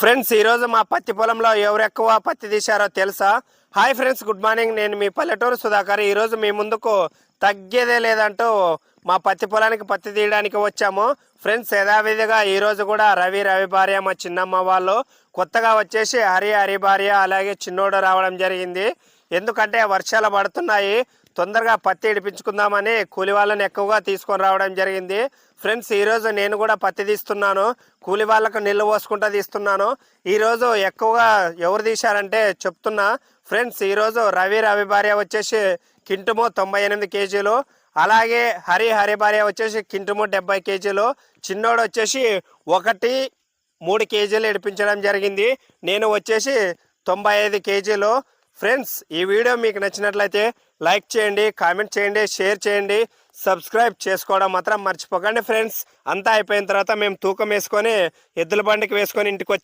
Friends ఈరోజు మా పత్తి పొలంలో ఎవరు ఎక్కువ పత్తి తీశారో తెలుసా? Hi friends good morning. నేను మీ పల్లెటూరు సుధాకర్. ఈరోజు మీ ముందుకు తగ్గేదే లేదంటూ మా పత్తి పొలానికి పత్తి తీయడానికి వచ్చాము. ఫ్రెండ్స్ యథావిధిగా ఈరోజు కూడా రవి రవి భార్య మా చిన్నమ్మ వాళ్ళు కొత్తగా వచ్చేసి హరి హరి భార్య అలాగే చిన్నోడు రావడం జరిగింది. ఎందుకంటే వర్షాలు పడుతున్నాయి. తొందరగా పత్తి ఇడిపించుకుందామని కూలి వాళ్ళని ఎక్కువగా తీసుకొని రావడం జరిగింది. ఫ్రెండ్స్ ఈరోజు నేను కూడా పత్తి తీస్తున్నాను. కూలి వాళ్ళకు నిల్వ పోసుకుంటూ తీస్తున్నాను. ఈరోజు ఎక్కువగా ఎవరు తీశారంటే చెప్తున్నా. ఫ్రెండ్స్ ఈరోజు రవి రవి భార్య వచ్చేసి కింటుము తొంభై ఎనిమిది కేజీలు. అలాగే హరి హరి భార్య వచ్చేసి కింటుము డెబ్బై కేజీలు. చిన్నోడు వచ్చేసి ఒకటి మూడు కేజీలు ఇడిపించడం జరిగింది. నేను వచ్చేసి తొంభై ఐదు కేజీలు. ఫ్రెండ్స్ ఈ వీడియో మీకు నచ్చినట్లయితే లైక్ చేయండి కామెంట్ చేయండి షేర్ చేయండి సబ్స్క్రైబ్ చేసుకోవడం మాత్రం మర్చిపోకండి ఫ్రెండ్స్. అంతా అయిపోయిన తర్వాత మేము తూకం వేసుకొని ఎద్దుల బండికి వేసుకొని ఇంటికి వచ్చి